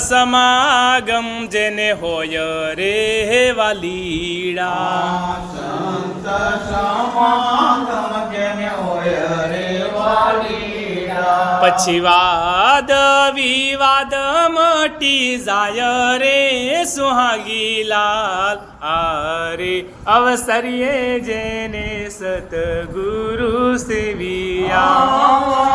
સમાગમ જેને હોય રે વાલીડા સંત સમાગમ જેને હોય રે વાલીડા. પછી વાદ વિવાદ મટી જાય રે સુહાગી લાલ આરે અવસરીએ જેને સતગુરુ સેવિયા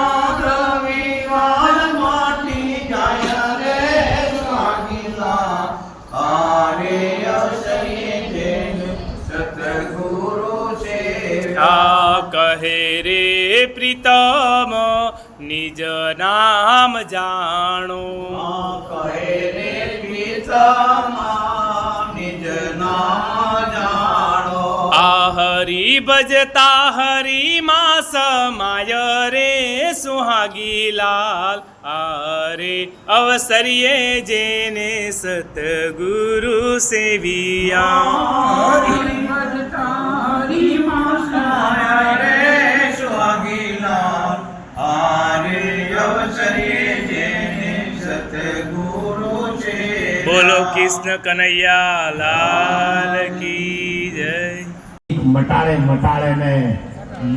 આ કહે રે પ્રીતમ નિજ નામ જાણો. કહે રે પ્રીતમ નિજ નામ જાણો. આ હરી ભજતા હરી માં સમાય રે સુહાગી લાલ. આરે અવસરીએ જેને સતગુરુ સેવિયા. કૃષ્ણ કનૈયા, લાલ કી જય. મટાડે મટાડે ને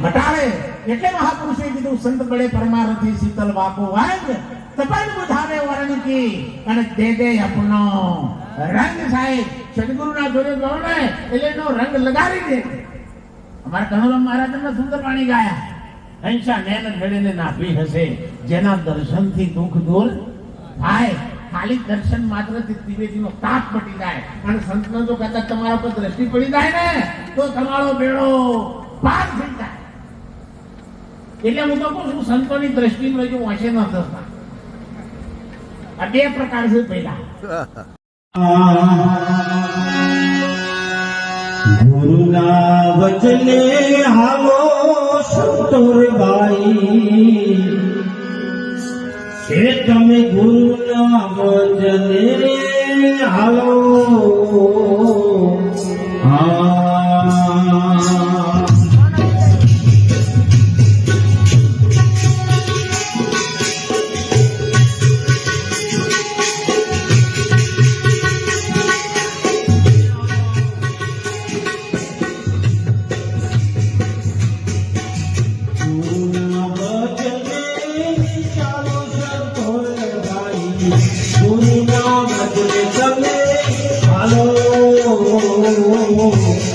મટાડે. એટલે મહાપુરુષે કીધું, સંત બળે પરમારથી શીતલ બાપુ વાંગ. તપન બુધાવે વરણ કી અને દે દે અપનો રંગ સાહેબ. સદગુરુના જોડે ગયો એટલે એનો રંગ લગાડી દે. અમારા કનોરામ મહારાજ ને સુંદર વાણી ગાયા. અહિંસા નેન ઘડીને નાભી હશે. જેના દર્શનથી દુઃખ દૂર થાય. ખાલી દર્શન માત્રથી ત્રિવેદીનો તાપ મટી જાય. અને સંતનો જો કદાચ તમારા પર દ્રષ્ટિ પડી જાય ને, તો તમારો બેડો પાર થઈ જાય. એટલે હું તો કહું છું, સંતોની દ્રષ્ટિ જો વાંચે ન થતા. આ બે પ્રકાર છે પહેલા. ગુરુના વચને હાલો સંતોરબાઈ. છે તમે ગુરુના વચને હાલો. હા. હા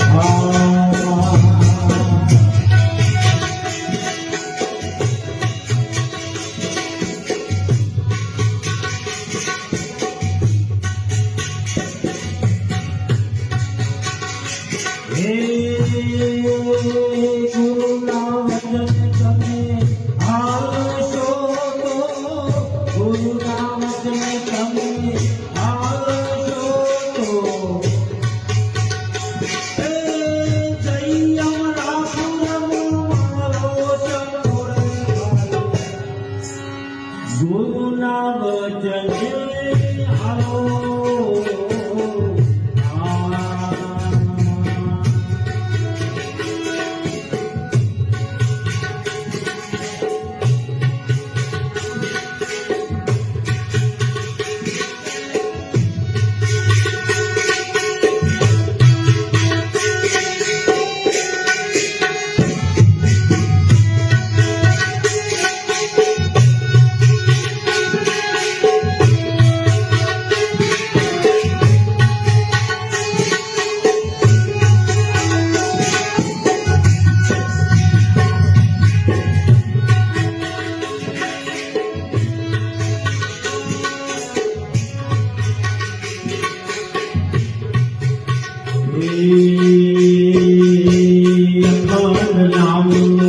ગુરુના વચને હાલો. અખંડ નામનું